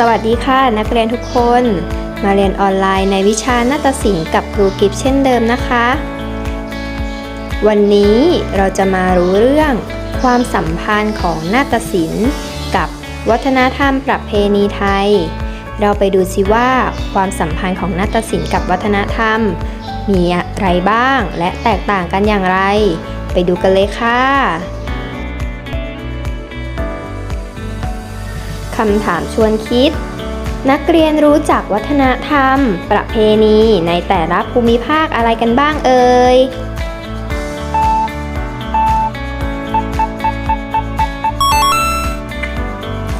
สวัสดีค่ะนักเรียนทุกคน มาเรียนออนไลน์ในวิชานาฏศิลป์กับครูกิฟเช่นเดิมนะคะ วันนี้เราจะมารู้เรื่อง ความสัมพันธ์ของนาฏศิลป์กับวัฒนธรรมประเพณีไทย เราไปดูสิว่า ความสัมพันธ์ของนาฏศิลป์กับวัฒนธรรม มีอะไรบ้างและแตกต่างกันอย่างไร ไปดูกันเลยค่ะ คำถามชวนคิด นักเรียนรู้จักวัฒนธรรม ประเพณีในแต่ละภูมิภาคอะไรกันบ้างเอ่ย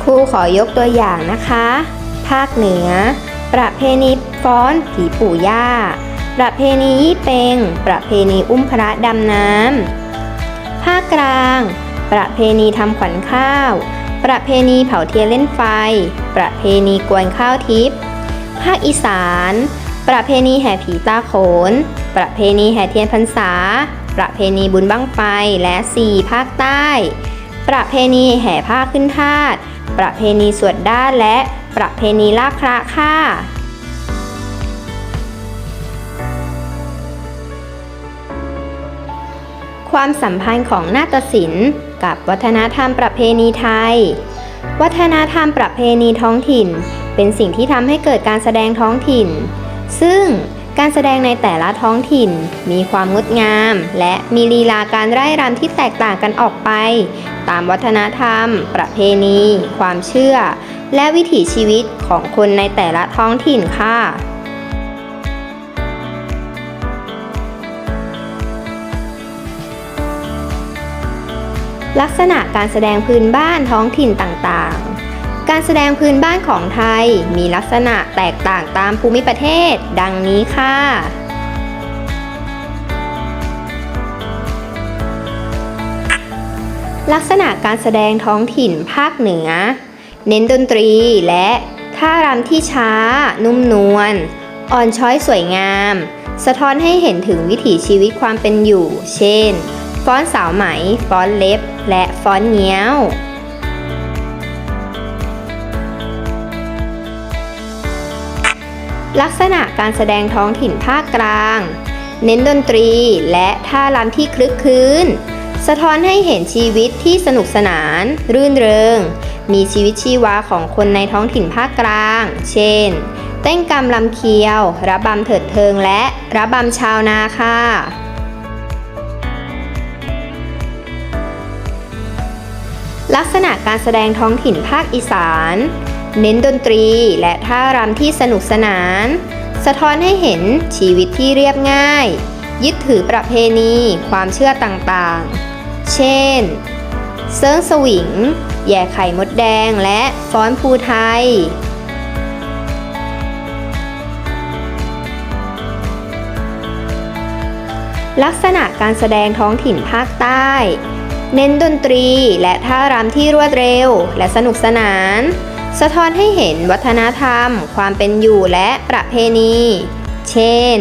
ครูขอยกตัวอย่างนะคะ ภาคเหนือ ประเพณีฟ้อนผีปู่ย่า ประเพณียี่เปง ประเพณีอุ้มพระดำน้ำภาคกลาง ประเพณีทำขวัญข้าว ประเพณีเผาเทียนเล่นไฟ ประเพณีกวนข้าวทิพย์ ภาคอีสาน ประเพณีแห่ผีตาโขน ประเพณีแห่เทียนพรรษา ประเพณีบุญบั้งไฟ และ4ภาคใต้ ประเพณีแห่ผ้าขึ้นทาสประเพณีสวดด้านและประเพณีลากพระค่ะความสัมพันธ์ของนาฏศิลป์ กับวัฒนธรรมประเพณีไทย วัฒนธรรมประเพณีท้องถิ่น เป็นสิ่งที่ทำให้เกิดการแสดงท้องถิ่น ซึ่งการแสดงในแต่ละท้องถิ่น มีความงดงาม และมีลีลาการไร่รำที่แตกต่างกันออกไป ตามวัฒนธรรม ประเพณี ความเชื่อ และวิถีชีวิตของคนในแต่ละท้องถิ่นค่ะ ลักษณะการแสดงพื้นบ้านท้องถิ่นต่างๆ การแสดงพื้นบ้านของไทยมีลักษณะแตกต่างตามภูมิประเทศ ดังนี้ค่ะ ลักษณะการแสดงท้องถิ่นภาคเหนือ เน้นดนตรีและท่ารำที่ช้า นุ่มนวลอ่อนช้อยสวยงาม สะท้อนให้เห็นถึงวิถีชีวิตความเป็นอยู่ เช่น ฟ้อนสาวไหม ฟ้อนเล็บ และฟ้อนเงี้ยว ลักษณะการแสดงท้องถิ่นภาคกลาง เน้นดนตรีและท่ารำที่คลึกคลื้น สะท้อนให้เห็นชีวิตที่สนุกสนาน รื่นเริง มีชีวิตชีวาของคนในท้องถิ่นภาคกลาง เช่น เต้นกำลำเคียว ระบำเถิดเทิงและระบำชาวนาค่ะ ลักษณะการแสดงท้องถิ่นภาคอีสาน เน้นดนตรีและท่ารำที่สนุกสนาน สะท้อนให้เห็นชีวิตที่เรียบง่าย ยึดถือประเพณีความเชื่อต่างๆ เช่น เซิงสวิง แย่ไข่มดแดงและฟ้อนภูไทยลักษณะการแสดงท้องถิ่นภาคใต้ เน้นดนตรีและท่ารำที่รวดเร็ว และสนุกสนาน สะท้อนให้เห็นวัฒนธรรม ความเป็นอยู่และประเพณี เช่น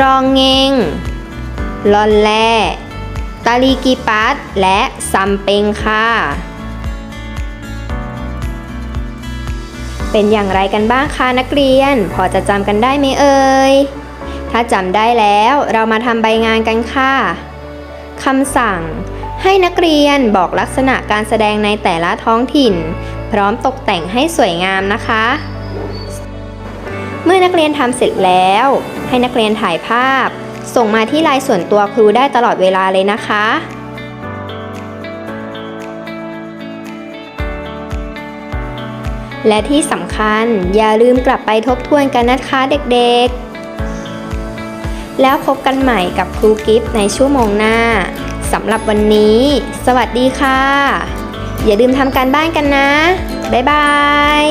รองเงงลอนแลตาลีกีปัสและซัมเปงค่ะเป็นอย่างไรกันบ้างคะนักเรียน พอจะจำกันได้ไหมเอ่ย ถ้าจำได้แล้วเรามาทำใบงานกันค่ะคำสั่ง ให้นักเรียนบอกลักษณะการแสดงในแต่ละท้องถิ่น พร้อมตกแต่งให้สวยงามนะคะ เมื่อนักเรียนทำเสร็จแล้ว ให้นักเรียนถ่ายภาพ ส่งมาที่ไลน์ส่วนตัวครูได้ตลอดเวลาเลยนะคะและที่สำคัญอย่าลืมกลับไปทบทวนกันนะคะเด็กๆ แล้วพบกันใหม่กับครูกิฟต์ในชั่วโมงหน้า สำหรับวันนี้ สวัสดีค่ะ อย่าลืมทำการบ้านกันนะ บ๊ายบาย